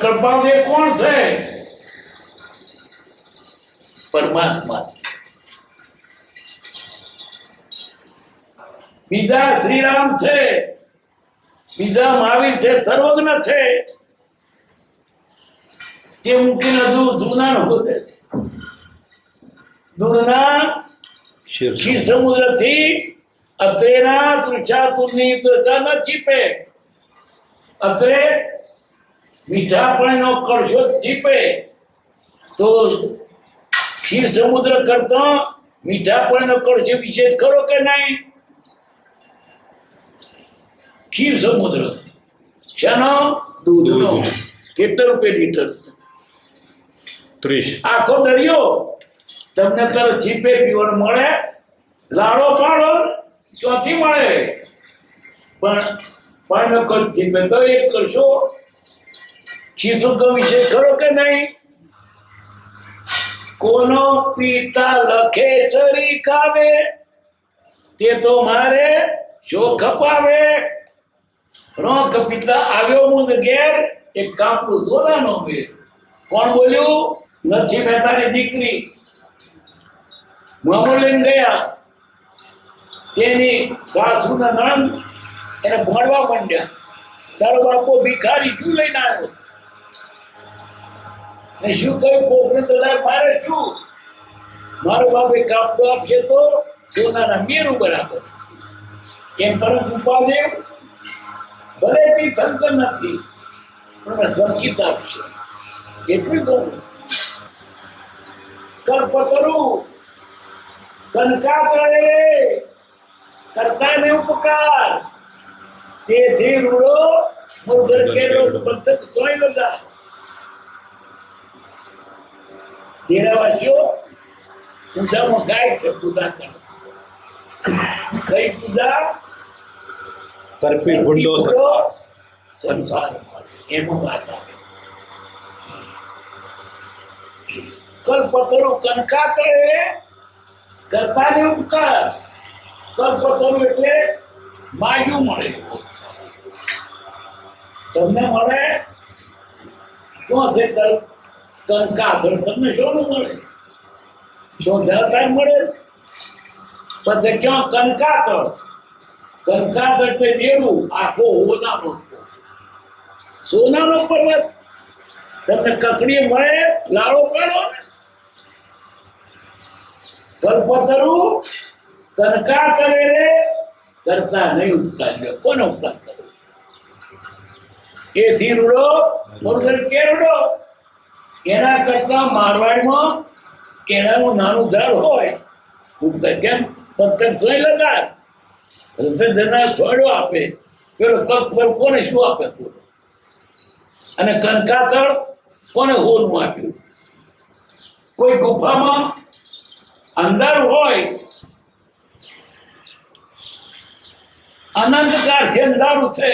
કૃપાદે કોણ છે? પરમાત્મા છે. બીજા શ્રીરામ છે. બીજા મહાવીર છે. સર્વજ્ઞ છે. તે મૂકીને હજુ જૂના હોતે છે. દૂરના ક્ષીર સમુદ્રથી અત્રેના તૃષા તુરની ત્વચા ન ચીપે. અત્રે મીઠા પાણીનો કળશો ચીપે. તો ક્ષીર સમુદ્ર કરતા મીઠા પાણીનો કળશો વિશેષ ખરો કે નહીં? ખીર સમુદ્ર. શાનો? દૂધનો. કેટલા રૂપિયા લીટર છે? ત્રીસ. આખો દરિયો તમને તરત જીપે પીવાનું મળે? લાડો પાડો ચોથી મળે. પણ પાણીનો કચ્છ છીપે તો એક કરશો. શીશુક વિશે ખરો કે નહીં? કોનો પિતા લખે ચરી કાવે તે તો મારે શો ખપાવે રોક પિતા આવ્યો મુદ ઘેર, એક કાપડું ઝોલાનો બે. કોણ બોલ્યું? નરસિંહ મહેતાની દીકરી. મામો લઈને ગયા. તેની સાસુના નણંદ એને ભણવા માંડ્યા. તારો બાપો ભિખારી શું લઈને આવ્યો? ને શું કહ્યું કોકને તો મારે શું? મારો બાપ એ કાપડો આપશે તો સોનાના મેરું બરાબર. એમ પરમ ઉપાદેવ ભલે તે થંકર નથી પણ સંકિત આપશે એટલું કહું. કરપતરું કનકાતળે કરતા ને ઉપકાર. તેથી રૂડો મુરઘર કેરો પંથક જોઈ લગા ડેરાવાસીઓ પૂજામાં ગાય છે પૂજા કઈ પૂજા? તરફી ભૂંડો સંસાર એમાં વાત આવે. કલ્પતરુ કનકાતળે કરતા ને ઉપકાર કલ્પતરુ એટલે માગ્યું મળે. તમને મળે? ક્યાં છે કંકાતળ તમને શોનું મળે. જો જળતાર મળે પછી ક્યાં કંકાતળ કંકાતળ એટલે મેરું આખો હોનાનો સોનાનો પર્વત. તમને કકડી મળે, લાડો પડો. કલ્પતરું કનકા કરે રે, કરતા નહીં ઉપકાર. કોનો ઉપકાર કરો એ રૂડો મુરગર કેરડો. એના કરતા મારવાડમાં કેળાનું નાનું ઝાડ હોય હું કેમ? પથ્થર જોઈ લગાડ. રસજના છોડ્યો આપે. પેલો કપ પર કોને શું આપે અને કંકાચળ કોને હોનું આપ્યું? કોઈ ગુફામાં અંદર હોય, અનંતકાળથી અંધારું છે.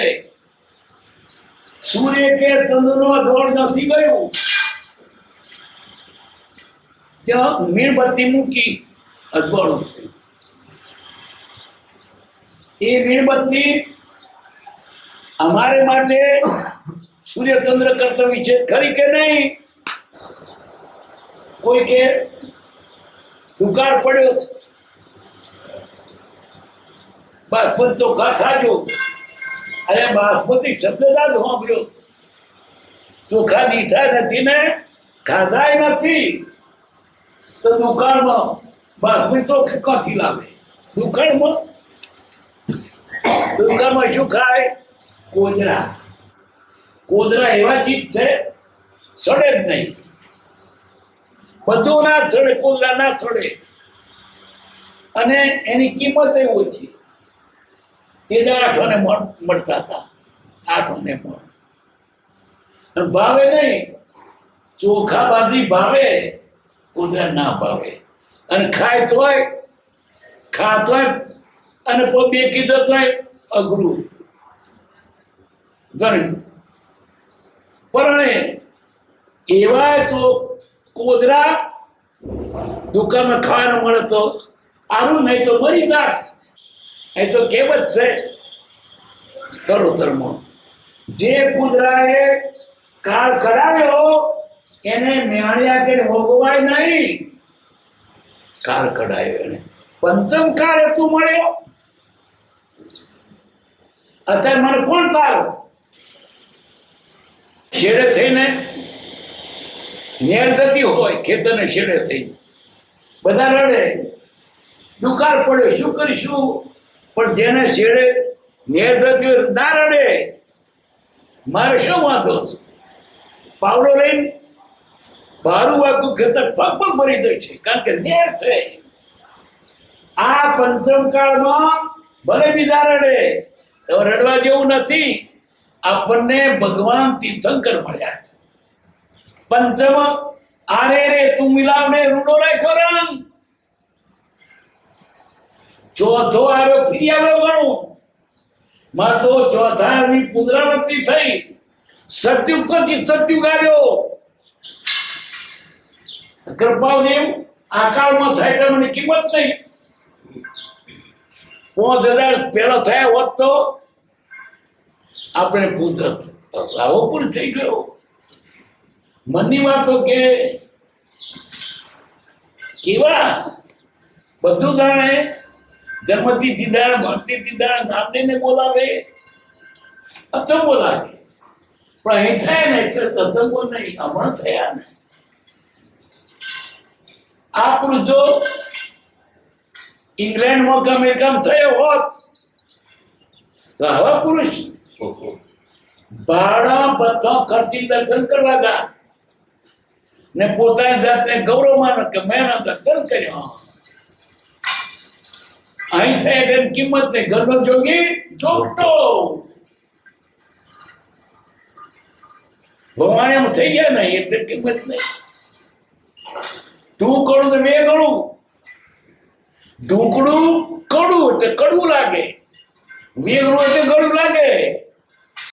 સૂર્ય કે ચંદ્રનો ધોળ નથી ગયું. ત્યાં મીણબત્તી મૂકી અજવાળું છે. એ મીણબત્તી અમારે માટે સૂર્યચંદ્ર કરતા વિશે ખરી કે નહીં? કોઈ કે દુકાળ પડ્યો છે. બાસમતી ચોખા ખાજો અરે બાસમતી શબ્દ જ સાંભળ્યો ચોખા દીઠા નથી ને ખાધાય નથી. તો દુકાળમાં બાસમતી ચોખા ક્યાંથી લાવે? દુકાળમાં દુકાળમાં શું ખાય? કોદરા. કોદરા એવા ચીજ છે, સડે જ નહીં. બધું ના સડે, કોદરા ના સડે. અને એની કિંમત એ ઓછી. તે આઠોને મળતા હતા. આઠોને અને ભાવે નહીં. ચોખા બાજરી ભાવે. કોદરા ના ભાવે અને ખાય તોય ખાતોય અને બે કીધો તોય અઘરું. ગણ્યું. પરણે એવા તો કોદરા દુકાનમાં ખાવાનું મળે તો આનું નહીં તો મરી નાખ એ તો કહેવત છે? તરોતરમાં જે કુદરાએ કાળ કરાવ્યો એને ન્યાણ્યા કે ભોગવાય નહીં. કાળ કઢાયો એને. પંચમ કાળ તું મળ્યો. અત્યારે મને કોણ કાળ શેડે થઈને નેર થતી હોય, ખેતરને શેડે થઈ બધા રડે. દુકાળ પડ્યો, શું કરીશું? પણ જેને શેડે નેર થતી હોય ના રડે. મારે શું વાંધો છે? પાવડો લઈને ભારું વાગું ખેતર પગ પગ ભરી જાય છે, કારણ કે નેર છે. આ પંચમ કાળમાં ભલે બીજા રડે રડવા જેવું નથી. આપણને ભગવાન તીર્થંકર મળ્યા છે. પંચમ, આરે રે તું મિલાવને રૂડો રાખ્યો રંગ ચોથો આવ્યો ફરી આવ્યો ગણું. માં તો ચોથા આવી પુનરાવૃત્તિ થઈ. સત્યુગ પછી સત્યુગ આવ્યો. કૃપાદેવ આ કાળમાં થાય એટલે મને કિંમત નહીં. પાંચ હજાર પેલો થયા હોત તો આપણે પૂછત આવો પૂર થઈ ગયો. મનની વાતો કે કેવા? બધું જાણે. જન્મથી સીધાડા ભણતી સીધાડા નામ દઈને બોલાવે. અચંબો લાગે. પણ અહીં થયા ને એટલે અચંબો નહીં, હમણાં થયા ને. આ પુરુષો ઇંગ્લેન્ડમાં કે અમેરિકામાં થયો હોત, તો આવા પુરુષ ભાડા બધા ખર્ચી દર્શન કરવા જાત. ને પોતાની જાતને ગૌરવ માનો કે મેં દર્શન કર્યા. અહીં એટલે એની કિંમત નહીં ઘરનો જોગી જોગટો ભવાણીમાં થઈ ગયા ને એટલે કિંમત નહીં. તું કડું તો મેં ગણું ઢોકળું કડું એટલે કડવું લાગે. વેગળું એટલે ગળું લાગે.